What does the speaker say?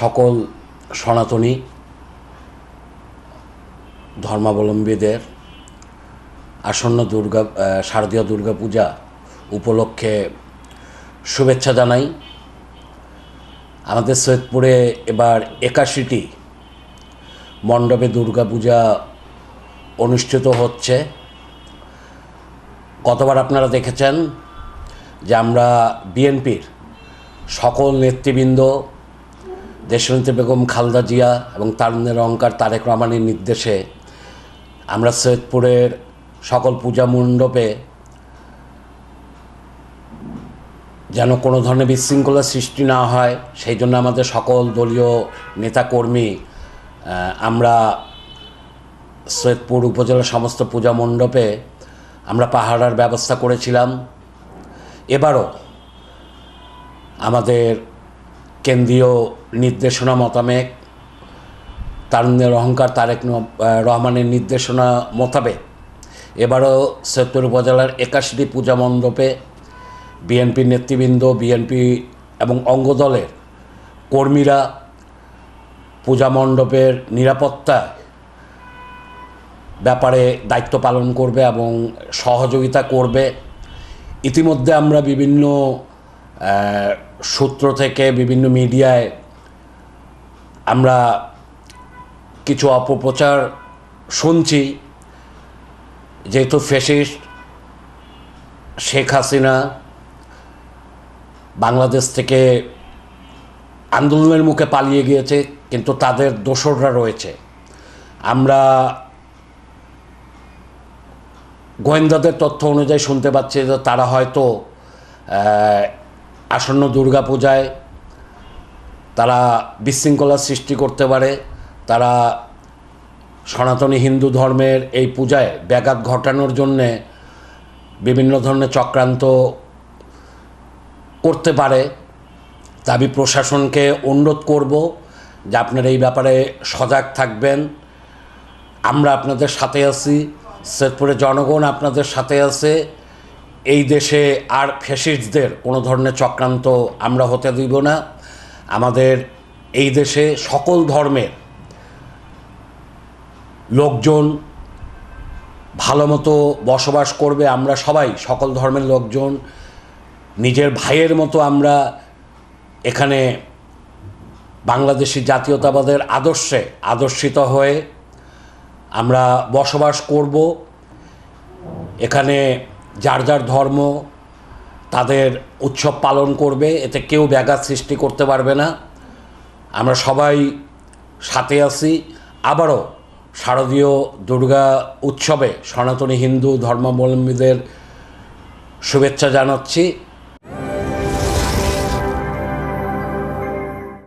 সকল সনাতনী ধর্মাবলম্বীদের আসন্ন দুর্গা শারদীয় দুর্গা পূজা উপলক্ষে শুভেচ্ছা জানাই। আমাদের সৈয়দপুরে এবার একাশিটি মণ্ডপে দুর্গা পূজা অনুষ্ঠিত হচ্ছে। কতবার আপনারা দেখেছেন যে আমরা বিএনপির সকল নেতৃবৃন্দ দেশনেত্রী বেগম, খালদা জিয়া এবং তারুণ্যের অহংকার তারেক রহমানের নির্দেশে আমরা সৈয়দপুরের সকল পূজা মণ্ডপে যেন কোনো ধরনের বিশৃঙ্খলা সৃষ্টি না হয়, সেই জন্য আমাদের সকল দলীয় নেতাকর্মী আমরা সৈয়দপুর উপজেলার সমস্ত পূজা মণ্ডপে আমরা পাহারার ব্যবস্থা করেছিলাম। এবারও আমাদের কেন্দ্রীয় নির্দেশনা মোতাবেক তারুণ্যের অহংকার তারেক রহমানের নির্দেশনা মোতাবেক। এবারও সৈয়দপুর উপজেলার একাশিটি পূজা মণ্ডপে বিএনপির নেতৃবৃন্দ, বিএনপি এবং অঙ্গদলের কর্মীরা পূজা মণ্ডপের নিরাপত্তা ব্যাপারে দায়িত্ব পালন করবে এবং সহযোগিতা করবে। ইতিমধ্যে আমরা বিভিন্ন সূত্র থেকে বিভিন্ন মিডিয়ায় আমরা কিছু অপপ্রচার শুনছি, যেহেতু ফেসিস্ট শেখ হাসিনা বাংলাদেশ থেকে আন্দোলনের মুখে পালিয়ে গিয়েছে, কিন্তু তাদের দোসররা রয়েছে। আমরা গোয়েন্দাদের তথ্য অনুযায়ী শুনতে পাচ্ছি যে তারা হয়তো আসন্ন দুর্গাপূজায় তারা বিশৃঙ্খলার সৃষ্টি করতে পারে, তারা সনাতনী হিন্দু ধর্মের এই পূজায় ব্যাঘাত ঘটানোর জন্যে বিভিন্ন ধরনের চক্রান্ত করতে পারে। তা আমি প্রশাসনকে অনুরোধ করব যে আপনারা এই ব্যাপারে সজাগ থাকবেন। আমরা আপনাদের সাথে আছি সৈয়দপুরের জনগণ আপনাদের সাথে আছে। এই দেশে আর ফ্যাসিস্টদের কোনো ধরনের চক্রান্ত আমরা হতে দিব না। আমাদের এই দেশে সকল ধর্মের লোকজন ভালো মতো বসবাস করবে, আমরা সবাই সকল ধর্মের লোকজন, নিজের ভাইয়ের মতো আমরা এখানে বাংলাদেশি জাতীয়তাবাদের আদর্শে আদর্শিত হয়ে আমরা বসবাস করব। এখানে যার যার ধর্ম তাদের উৎসব পালন করবে, এতে কেউ ব্যাঘাত সৃষ্টি করতে পারবে না। আমরা সবাই সাথে আছি। আবারও শারদীয় দুর্গা উৎসবে সনাতনী হিন্দু ধর্মাবলম্বীদের শুভেচ্ছা জানাচ্ছি।